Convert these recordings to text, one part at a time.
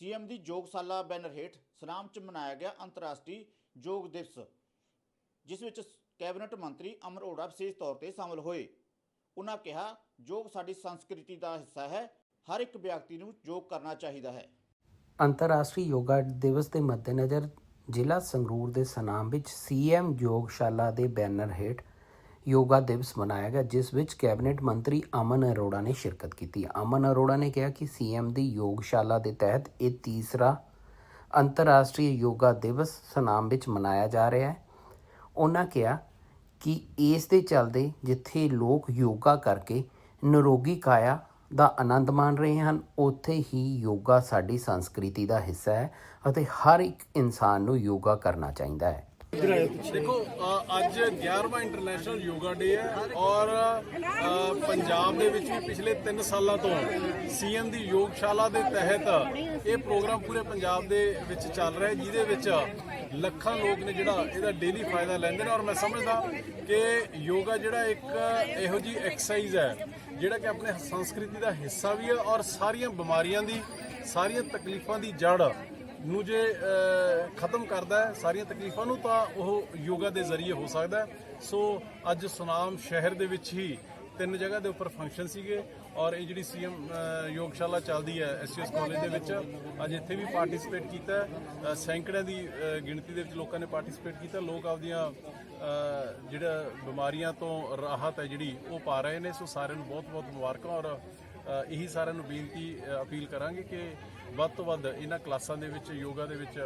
CM ਦੀ Yogshala banner ਹੇਠ ਸਨਾਮ ਚ ਮਨਾਇਆ ਗਿਆ ਅੰਤਰਰਾਸ਼ਟਰੀ ਯੋਗ ਦਿਵਸ, ਜਿਸ ਵਿੱਚ ਕੈਬਨਿਟ ਮੰਤਰੀ ਅਮਰ ਅਰੋੜਾ ਵਿਸ਼ੇਸ਼ ਤੌਰ ਤੇ ਸ਼ਾਮਲ ਹੋਏ। ਉਹਨਾਂ ਕਿਹਾ, ਯੋਗ ਸਾਡੀ ਸੰਸਕ੍ਰਿਤੀ ਦਾ ਹਿੱਸਾ ਹੈ, ਹਰ ਇੱਕ ਵਿਅਕਤੀ ਨੂੰ ਯੋਗ ਕਰਨਾ ਚਾਹੀਦਾ ਹੈ। ਅੰਤਰਰਾਸ਼ਟਰੀ ਯੋਗਾ ਦਿਵਸ ਦੇ ਮੱਦੇਨਜ਼ਰ ਜ਼ਿਲ੍ਹਾ ਸੰਗਰੂਰ ਦੇ ਸਨਾਮ ਵਿੱਚ ਸੀਐਮ ਯੋਗਸ਼ਾਲਾ ਦੇ ਬੈਨਰ ਹੇਠ ਯੋਗਾ ਦਿਵਸ ਮਨਾਇਆ ਗਿਆ, ਜਿਸ ਵਿੱਚ ਕੈਬਨਿਟ ਮੰਤਰੀ ਅਮਨ ਅਰੋੜਾ ਨੇ ਸ਼ਿਰਕਤ ਕੀਤੀ। ਅਮਨ ਅਰੋੜਾ ਨੇ ਕਿਹਾ ਕਿ ਸੀਐਮ ਦੀ ਯੋਗਸ਼ਾਲਾ ਦੇ ਤਹਿਤ ਇਹ ਤੀਸਰਾ ਅੰਤਰਰਾਸ਼ਟਰੀ ਯੋਗਾ ਦਿਵਸ ਸਨਾਮ ਵਿੱਚ ਮਨਾਇਆ ਜਾ ਰਿਹਾ ਹੈ। ਉਹਨਾਂ ਕਿਹਾ ਕਿ ਇਸ ਦੇ ਚੱਲਦੇ ਜਿੱਥੇ ਲੋਕ ਯੋਗਾ ਕਰਕੇ ਨਿਰੋਗੀ ਕਾਇਆ ਦਾ ਆਨੰਦ ਮਾਣ ਰਹੇ ਹਨ, ਉੱਥੇ ਹੀ ਯੋਗਾ ਸਾਡੀ ਸੰਸਕ੍ਰਿਤੀ ਦਾ ਹਿੱਸਾ ਹੈ ਅਤੇ ਹਰ ਇੱਕ ਇਨਸਾਨ ਨੂੰ ਯੋਗਾ ਕਰਨਾ ਚਾਹੀਦਾ ਹੈ। ਦੇਖੋ ਅੱਜ 11ਵਾਂ ਇੰਟਰਨੈਸ਼ਨਲ ਯੋਗਾ ਡੇ ਹੈ ਔਰ ਪੰਜਾਬ ਦੇ ਵਿੱਚ ਵੀ ਪਿਛਲੇ 3 ਸਾਲਾਂ ਤੋਂ ਸੀਐਮ ਦੀ ਯੋਗਸ਼ਾਲਾ ਦੇ ਤਹਿਤ ਇਹ ਪ੍ਰੋਗਰਾਮ ਪੂਰੇ ਪੰਜਾਬ ਦੇ ਵਿੱਚ ਚੱਲ ਰਿਹਾ ਜਿਹਦੇ ਵਿੱਚ ਲੱਖਾਂ ਲੋਕ ਨੇ ਜਿਹੜਾ ਇਹਦਾ ਡੇਲੀ ਫਾਇਦਾ ਲੈਂਦੇ ਨੇ ਔਰ ਮੈਂ ਸਮਝਦਾ ਕਿ ਯੋਗਾ ਜਿਹੜਾ ਇੱਕ ਇਹੋ ਜੀ ਐਕਸਰਸਾਈਜ਼ ਹੈ, ਜਿਹੜਾ ਕਿ ਆਪਣੇ ਸੰਸਕ੍ਰਿਤੀ ਦਾ ਹਿੱਸਾ ਵੀ ਹੈ ਔਰ ਸਾਰੀਆਂ ਬਿਮਾਰੀਆਂ ਦੀ, ਸਾਰੀਆਂ ਤਕਲੀਫਾਂ ਦੀ ਜੜ ਨੂੰ ਜੇ ਖਤਮ ਕਰਦਾ ਹੈ ਸਾਰੀਆਂ ਤਕਲੀਫਾਂ ਨੂੰ ਤਾਂ ਉਹ ਯੋਗਾ ਦੇ ਜ਼ਰੀਏ ਹੋ ਸਕਦਾ। ਸੋ ਅੱਜ ਸੁਨਾਮ ਸ਼ਹਿਰ ਦੇ ਵਿੱਚ ਹੀ ਤਿੰਨ ਜਗ੍ਹਾ ਦੇ ਉੱਪਰ ਫੰਕਸ਼ਨ ਸੀਗੇ ਔਰ ਇਹ ਜਿਹੜੀ ਸੀਐਮ ਯੋਗਸ਼ਾਲਾ ਚੱਲਦੀ ਹੈ ਐਸਐਸ ਕਾਲਜ ਦੇ ਵਿੱਚ ਅੱਜ ਇੱਥੇ ਵੀ ਪਾਰਟਿਸਿਪੇਟ ਕੀਤਾ ਸੈਂਕੜਿਆਂ ਦੀ ਗਿਣਤੀ ਦੇ ਵਿੱਚ ਲੋਕਾਂ ਨੇ ਪਾਰਟਿਸਿਪੇਟ ਕੀਤਾ ਲੋਕ ਆਪਦੀਆਂ ਜਿਹੜਾ ਬਿਮਾਰੀਆਂ ਤੋਂ ਰਾਹਤ ਹੈ ਜਿਹੜੀ ਉਹ ਪਾ ਰਹੇ ਨੇ। ਸੋ ਸਾਰਿਆਂ ਨੂੰ ਬਹੁਤ-ਬਹੁਤ ਮੁਬਾਰਕਾਂ ਔਰ ਇਹੀ ਸਾਰਿਆਂ ਨੂੰ ਬੇਨਤੀ ਅਪੀਲ ਕਰਾਂਗੇ ਕਿ ਵੱਧ ਤੋਂ ਵੱਧ ਇਹਨਾਂ ਕਲਾਸਾਂ ਦੇ ਵਿੱਚ ਯੋਗਾ ਦੇ ਵਿੱਚ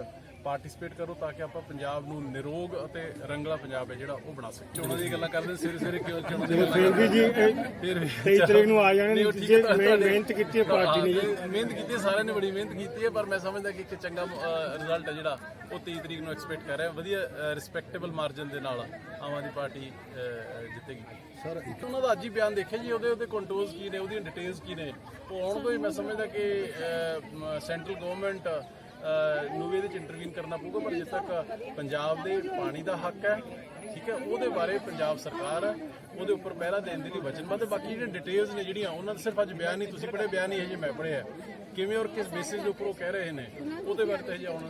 ਪਾਰਟਿਸਿਪੇਟ ਕਰੋ ਤਾਂ ਕਿ ਆਪਾਂ ਪੰਜਾਬ ਨੂੰ ਨਿਰੋਗ ਅਤੇ ਰੰਗਲਾ ਪੰਜਾਬ ਹੈ ਜਿਹੜਾ ਉਹ ਬਣਾ ਸਕੀਏ। ਚੋਣਾਂ ਦੀ ਗੱਲਾਂ ਕਰਦੇ ਸਵੇਰੇ ਸਵੇਰੇ ਕਿਉਂ ਚੋਣਾਂ ਦੀ ਫਿਰ ਵੀ ਜੀ ਇਹ ਫਿਰ ਵੀ 23 ਤਰੀਕ ਨੂੰ ਆ ਜਾਣੇ ਹੈ, ਮਿਹਨਤ ਕੀਤੀ ਹੈ ਪਾਰਟੀ ਨੇ ਜੀ ਮਿਹਨਤ ਕੀਤੀ ਹੈ, ਸਾਰਿਆਂ ਨੇ ਬੜੀ ਮਿਹਨਤ ਕੀਤੀ ਹੈ ਪਰ ਮੈਂ ਸਮਝਦਾ ਕਿ ਇੱਕ ਚੰਗਾ ਰਿਜ਼ਲਟ ਹੈ ਜਿਹੜਾ ਉਹ 23 ਤਰੀਕ ਨੂੰ ਐਕਸਪੈਕਟ ਕਰ ਰਿਹਾ। ਵਧੀਆ ਰਿਸਪੈਕਟੇਬਲ ਮਾਰਜਨ ਦੇ ਨਾਲ ਆਮ ਆਦਮੀ ਪਾਰਟੀ ਜਿੱਤੇਗੀ। ਸਰ ਉਹਨਾਂ ਦਾ ਅੱਜ ਹੀ ਬਿਆਨ ਦੇਖਿਆ ਜੀ ਉਹਦੇ ਉਹਦੇ ਕੰਟਰੋਲਸ ਕੀ ਨੇ ਉਹਦੀਆਂ ਡਿਟੇਲਸ ਕੀ ਨੇ? ਉਹ ਆਉਣ ਤੋਂ ਹੀ ਮੈਂ ਸਮਝਦਾ ਕਿ ਸੈਂਟਰਲ ਗਵਰਨਮੈਂਟ ਨੂੰ ਵੀ ਇਹਦੇ ਚ ਇੰਟਰਵੀਨ ਕਰਨਾ ਪਊਗਾ, ਪਰ ਜਿੱਥੇ ਤੱਕ ਪੰਜਾਬ ਦੇ ਪਾਣੀ ਦਾ ਹੱਕ ਹੈ। ਠੀਕ ਹੈ, ਉਹਦੇ ਬਾਰੇ ਪੰਜਾਬ ਸਰਕਾਰ ਉਹਦੇ ਉੱਪਰ ਪਹਿਰਾ ਦੇਣ ਦੇ ਲਈ ਵਚਨਬੱਧ ਹੈ। ਬਾਕੀ ਜਿਹੜੇ ਡਿਟੇਲਸ ਨੇ ਜਿਹੜੀਆਂ, ਉਹਨਾਂ ਦਾ ਸਿਰਫ ਅੱਜ ਬਿਆਨ ਨਹੀਂ ਤੁਸੀਂ ਪੜ੍ਹੇ ਬਿਆਨ ਨਹੀਂ ਇਹ ਜੇ ਮੈਂ ਪੜ੍ਹਿਆ ਕਿਵੇਂ ਔਰ ਕਿਸ ਬੇਸਿਸ ਦੇ ਉੱਪਰ ਉਹ ਕਹਿ ਰਹੇ ਨੇ, ਉਹਦੇ ਬਾਰੇ ਤਾਂ ਹਜੇ ਆਉਣ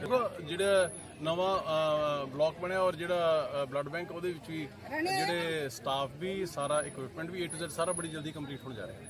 ਦੇਖੋ, ਜਿਹੜਾ ਨਵਾਂ ਬਲਾਕ ਬਣਿਆ ਔਰ ਜਿਹੜਾ ਬਲੱਡ ਬੈਂਕ ਉਹਦੇ ਵਿੱਚ ਵੀ ਜਿਹੜੇ ਸਟਾਫ ਵੀ, ਸਾਰਾ ਇਕਵਿਪਮੈਂਟ ਵੀ A to Z ਸਾਰਾ ਬੜੀ ਜਲਦੀ ਕੰਪਲੀਟ ਹੋਣ ਜਾ ਰਿਹਾ ਹੈ।